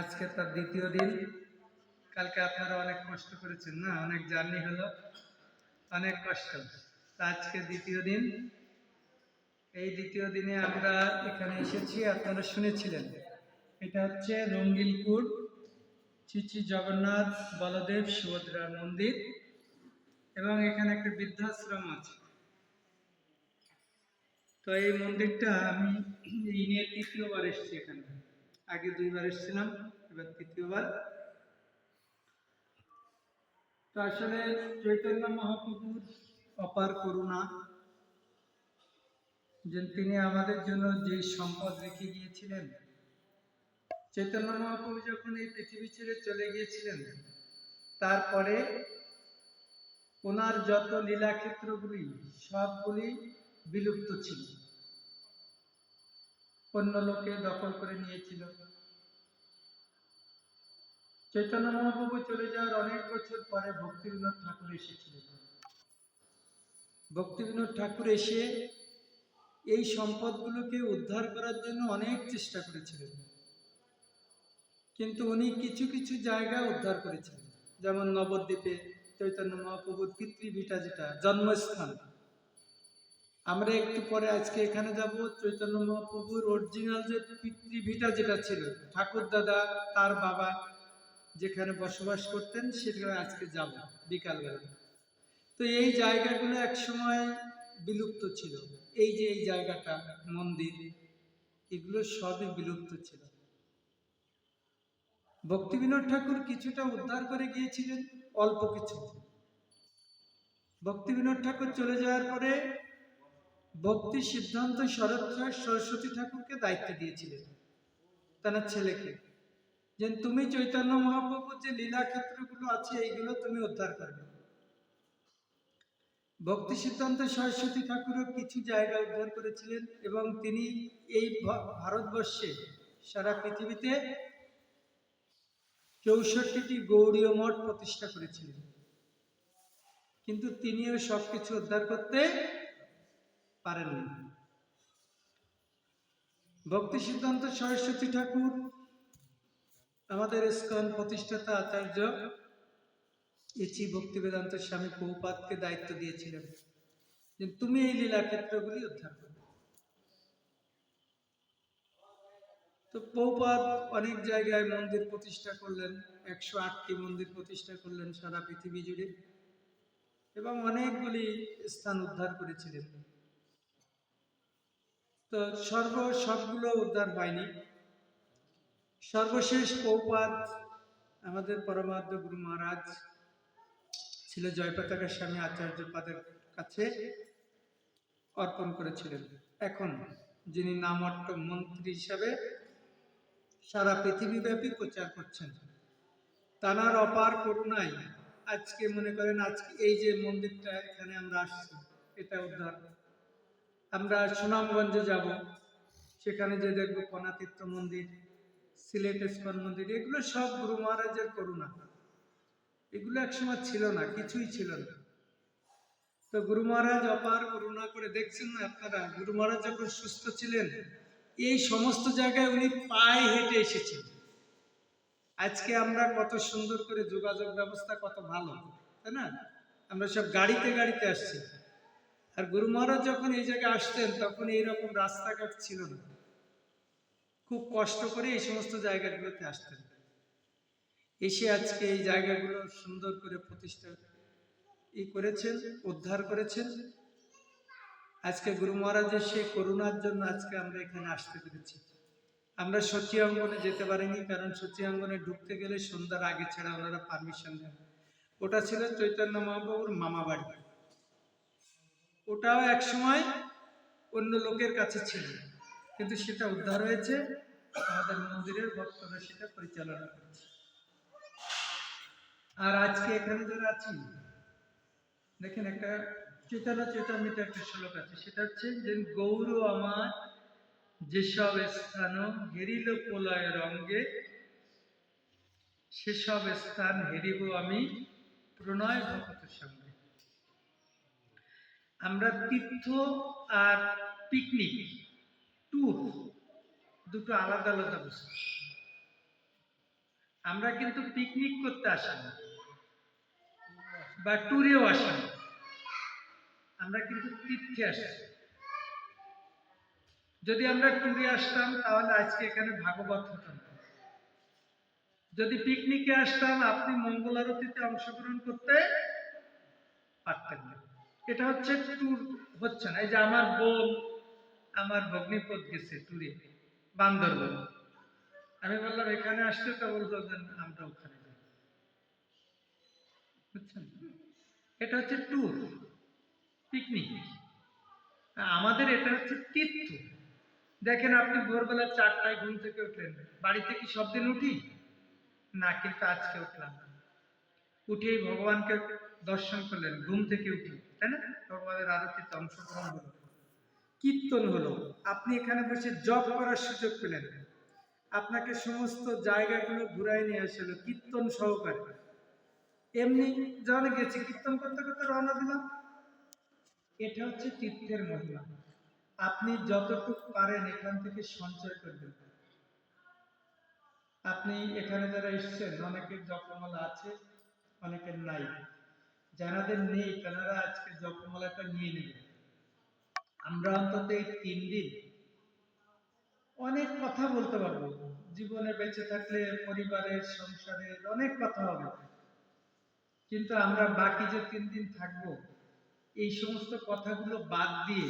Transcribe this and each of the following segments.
আজকে তার দ্বিতীয় দিন। কালকে আপনারা অনেক কষ্ট করেছেন না? অনেক জার্নি হলো। অনেক কষ্ট। আজকে দ্বিতীয় দিন। এই দ্বিতীয় দিনে আমরা এখানে এসেছি, আপনারা শুনেছিলেন। এটা হচ্ছে রঙ্গিলপুর শ্রী জগন্নাথ বলদেব সুভদ্রার মন্দির এবং এখানে একটা বৃদ্ধাশ্রম আছে। তো এই মন্দিরটা আমি এই নিয়ে তৃতীয়বার এসেছি এখানে। আগে দুইবার এসেছিলাম, এবার তৃতীয়বার। তো আসলে চৈতন্য মহাপ্রভুর অপার করুণা, যে তিনি আমাদের জন্য যে সম্পদ রেখে গিয়েছিলেন, চৈতন্য মহাপ্রভু যখন এই পৃথিবী ছেড়ে চলে গিয়েছিলেন, তারপরে ওনার যত লীলাক্ষেত্রগুলি, সবগুলি বিলুপ্ত ছিল। অন্য লোকে দখল করে নিয়েছিল। চৈতন্য মহাপ্রভু চলে যাওয়ার অনেক বছর পরে ভক্তিবিনোদ ঠাকুর এসেছিলেন। ভক্তিবিনোদ ঠাকুর এসে এই সম্পদগুলোকে উদ্ধার করার জন্য অনেক চেষ্টা করেছিলেন। কিন্তু উনি কিছু কিছু জায়গা উদ্ধার করেছিলেন। যেমন নবদ্বীপে চৈতন্য মহাপ্রভুর পিতৃভিটা যেটা, জন্মস্থান। আমরা একটু পরে আজকে এখানে যাব, চৈতন্য মহাপ্রভুর অরিজিনাল যে পিতৃভিটা যেটা ছিল, ঠাকুর দাদা, তার বাবা যেখানে বসবাস করতেন, সেখানে আজকে যাব বিকালবেলা। তো এই জায়গাগুলো একসময় বিলুপ্ত ছিল। এই যে এই জায়গাটা, মন্দির, এগুলো সবই বিলুপ্ত ছিল। ভক্তিবিনোদ ঠাকুর কিছুটা উদ্ধার করে গিয়েছিলেন, অল্প কিছু। ভক্তিবিনোদ ঠাকুর চলে যাওয়ার পরে ভক্তি সিদ্ধান্ত শরৎ সরস্বতী ঠাকুরকে দায়িত্ব দিয়েছিলেন, তার ছেলেকে। যে তুমি চৈতন্য মহাপ্রভুর যে লীলা ক্ষেত্রগুলো আছে, এইগুলো তুমি উদ্ধার করবে। ভক্তি সিদ্ধান্ত সরস্বতী ঠাকুরও কিছু জায়গা উদ্ধার করেছিলেন এবং তিনি এই ভারতবর্ষে সারা পৃথিবীতে চৌষট্টিটি গৌড়ীয় মঠ প্রতিষ্ঠা করেছিলেন। কিন্তু তিনিও সবকিছু উদ্ধার করতে পারেননি। ভক্তি সিদ্ধান্ত সরস্বতী ঠাকুর, আমাদের ইস্কন প্রতিষ্ঠাতা আচার্য এচি ভক্তি বেদান্ত স্বামী বহুপাতকে দায়িত্ব দিয়েছিলেন যে তুমি এই লীলা ক্ষেত্রগুলি উদ্ধার করবে তো বহুপাত অনেক জায়গায় মন্দির প্রতিষ্ঠা করলেন, একশো আটটি মন্দির প্রতিষ্ঠা করলেন সারা পৃথিবী জুড়ে এবং অনেকগুলি স্থান উদ্ধার করেছিলেন। তো সর্ব সবগুলো উদ্ধার হয়নি। সর্বশেষ পৌপাত আমাদের পরমাদ্য গুরু মহারাজ ছিল জয়পতাকা স্বামী আচার্য পাদের কাছে অর্পণ করেছিলেন। এখন যিনি নামট্ট মন্ত্রী হিসাবে সারা পৃথিবীব্যাপী প্রচার করছেন, তানার অপার করুণায় আজকে মনে করেন আজকে এই যে মন্দিরটা এখানে আমরা আসছি, এটা উদ্ধার। আমরা সুনামগঞ্জে যাব। সেখানে যে দেখব কণাতীর্থ মন্দির, সিলেট ইস্কন মন্দির, এগুলো সব গুরু মহারাজের করুণা। এগুলো একসময় ছিল না, কিছুই ছিল না। তো গুরু মহারাজ অপার করুণা করে দেখছেন না আপনারা? গুরু মহারাজ যখন সুস্থ ছিলেন, এই সমস্ত জায়গায় উনি পায়ে হেঁটে এসেছেন। আজকে আমরা কত সুন্দর করে যোগাযোগ ব্যবস্থা, কত ভালো, তাই না? আমরা সব গাড়িতে গাড়িতে আসছি। আর গুরু মহারাজ যখন এই জায়গায় আসতেন, তখন এইরকম রাস্তাঘাট ছিল না। খুব কষ্ট করে এই সমস্ত জায়গাগুলোতে আসতেন। এসে আজকে এই জায়গাগুলো সুন্দর করে প্রতিষ্ঠা ই করেছেন, উদ্ধার করেছেন। আজকে গুরু মহারাজের সেই করুণার জন্য আজকে আমরা এখানে আসতে পেরেছি। আমরা সচি অঙ্গনে যেতে পারিনি, কারণ সচি অঙ্গনে ঢুকতে গেলে সন্ধ্যার আগে ছাড়া ওনারা পারমিশন দেন ওটা ছিল চৈতন্য মহাপ্রভুর মামা বাড়ি ওটাও এক সময় অন্য লোকের কাছে ছিল। কিন্তু সেটা উদ্ধার হয়েছে। আমাদের মন্দিরের ভক্তরা সেটা পরিচালনা করছে। আর আজকে এখানে যারা আছি, দেখেন একটা চেতনা চেতামিতে একটা শ্লোক আছে। সেটা হচ্ছে যে, গৌর আমার, যেসব স্থান হেরিল প্রলয় রঙ্গে, সেসব স্থান হেরিব আমি প্রণয় ভক্তের সঙ্গে। আমরা তীর্থ আর পিকনিক ট্যুর দুটো আলাদা আলাদা বস্তু। আমরা কিন্তু পিকনিক করতে আসি না, বা ট্যুরেও আসি না। আমরা কিন্তু তীর্থে আসি। যদি আমরা ট্যুরে আসতাম, তাহলে আজকে এখানে ভাগবত হতো না। যদি পিকনিকে আসতাম, আপনি মঙ্গল আরতিতে অংশগ্রহণ করতে পারতেন না। এটা হচ্ছে ট্যুর হচ্ছে না, এই যে আমার বোন, আমার ভগ্নিপদ গেছে ট্যুরে বান্দরবন। আমি বললাম, এখানে আসতে তো বলতো আমরা ওখানে যাই বুঝছেন? এটা হচ্ছে ট্যুর পিকনিক আমাদের এটা হচ্ছে তীর্থ। দেখেন আপনি ভোরবেলা চারটায় ঘুম থেকে উঠলেন, বাড়িতে কি সব দিন উঠি? না, কিন্তু আজকে উঠলাম উঠেই ভগবানকে দর্শন করলেন, ঘুম থেকে উঠি তাই না? ভগবানের আরতিতে অংশগ্রহণ হলো। কীর্তন হলো। আপনি এখানে বসে জপ করার সুযোগ পেলেন। আপনাকে সমস্ত জায়গাগুলো ঘুরাই নিয়ে আসলো, কীর্তন সহকারে। এমনি যখন গেছি, কীর্তন করতে করতে রওনা দিলাম। এটা হচ্ছে তীর্থের মহিমা। আপনি যতটুকু পারেন এখান থেকে সঞ্চয় করবেন। আপনি এখানে যারা এসছেন, অনেকের জপমালা আছে, অনেকের নাই। যারাদের নেই, তারা আজকে জপমালাটা নিয়ে নেবেন আমরা অন্তত এই তিন দিন অনেক কথা বলতে পারব। জীবনে বেঁচে থাকলে পরিবারের, সংসারের অনেক কথা হবে। কিন্তু আমরা বাকি যে তিন দিন থাকব, এই সমস্ত কথাগুলো বাদ দিয়ে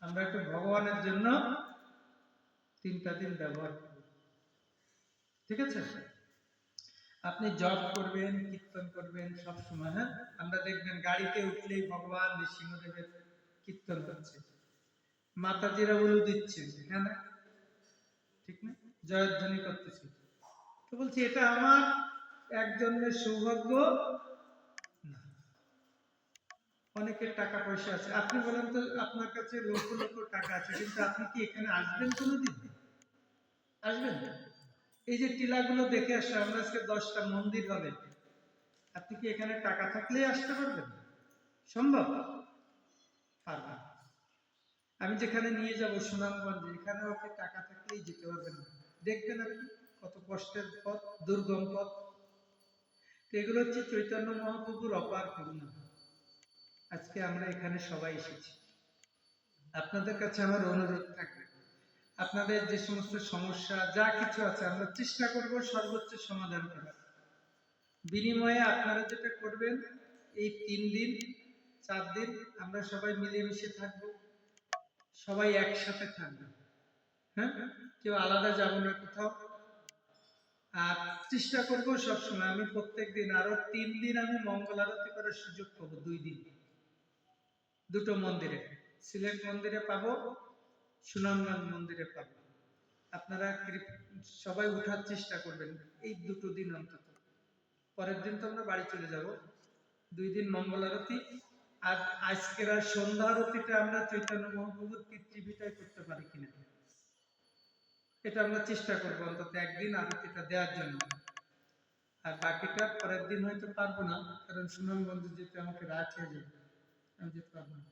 আমরা একটু ভগবানের জন্য তিনটা দিন ব্যবহার করব। ঠিক আছে? আপনি জব করবেন, কীর্তন করবেন সব সময় হ্যাঁ? আমরা দেখবেন গাড়িতে উঠলেই ভগবান নৃসিংহদেবের কীর্তন করছে। মাতাজিরা বলে দিচ্ছে হ্যাঁ না? ঠিক না? জয়ধ্বনি করতেছে। তো বলছি, এটা আমার একজনের সৌভাগ্য অনেকের টাকা পয়সা আছে। আপনি বলেন তো, আপনার কাছে লক্ষ লক্ষ টাকা আছে, কিন্তু আপনি কি এখানে আসবেন কোনোদিন? আসবেন এই যে টিলাগুলো দেখে আসলে আমরা আজকে দশটা মন্দির হবে। আপনি কি এখানে টাকা থাকলেই আসতে পারবেন? সম্ভব? পারবেন। আমি যেখানে নিয়ে যাব সুনামগঞ্জে, এখানে ওকে টাকা থাকলেই যেতে পারবেন। দেখবেন আপনি কত কষ্টের পথ, দুর্গম পথ। তো এগুলো হচ্ছে চৈতন্য মহাপ্রভুর অপার করুণা। আজকে আমরা এখানে সবাই এসেছি। আপনাদের কাছে আমার অনুরোধ থাকবে আপনাদের যে সমস্ত সমস্যা, যা কিছু আছে, আমরা চেষ্টা করব সর্বোচ্চ সমাধান করার। বিনিময়ে আপনারা যেটা করবেন, এই তিন দিন, চার দিন আমরা সবাই মিলেমিশে থাকব। সবাই একসাথে থাকব। হ্যাঁ? কেউ আলাদা যাব না কোথাও। আর চেষ্টা করব সবসময়, আমি প্রত্যেক দিন, আরও তিন দিন আমি মঙ্গল আরতি করার সুযোগ পাবো, দুই দিন। দুটো মন্দিরে। সিলেট মন্দিরে পাবো সুনামগঞ্জ মন্দিরে পাবো আপনারা সবাই উঠার চেষ্টা করবেন এই দুটো দিন অন্তত। পরের দিন তো আমরা বাড়ি চলে যাব। দুই দিন মঙ্গল আরতি আর আজকের আর সন্ধ্যা আরতিটা আমরা চৈতন্য মহাপ্রভুর পৃথিবীটাই করতে পারি কিনা। এটা আমরা চেষ্টা করব অন্তত একদিন আরতিটা দেওয়ার জন্য। আর বাকিটা পরের দিন হয়তো পারব না, কারণ সুনামগঞ্জে যেতে আমাকে রাত হয়ে যাবে। আমি যেতে পারব না।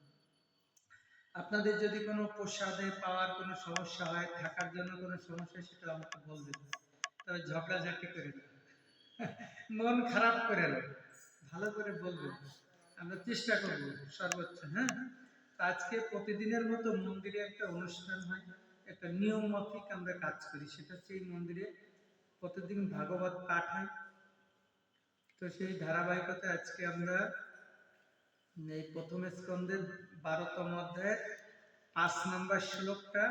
আপনাদের যদি কোনো প্রসাদে পাওয়ার কোনো সমস্যা হয়, থাকার জন্য কোনো সমস্যা সেটা আমাকে বলবেন। তবে ঝগড়াঝাটি করে না। মন খারাপ করে না। ভালো করে বলবেন। আমরা চেষ্টা করব সর্বোচ্চ হ্যাঁ? আজকে প্রতিদিনের মতো মন্দিরে একটা অনুষ্ঠান হয়। একটা নিয়ম মাফিক আমরা কাজ করি। সেটা হচ্ছে মন্দিরে প্রতিদিন ভাগবত পাঠ হয়। তো সেই ধারাবাহিকতা আজকে আমরা এই প্রথম স্কন্ধের বারোতম অধ্যায়ের পাঁচ নম্বর শ্লোকটা।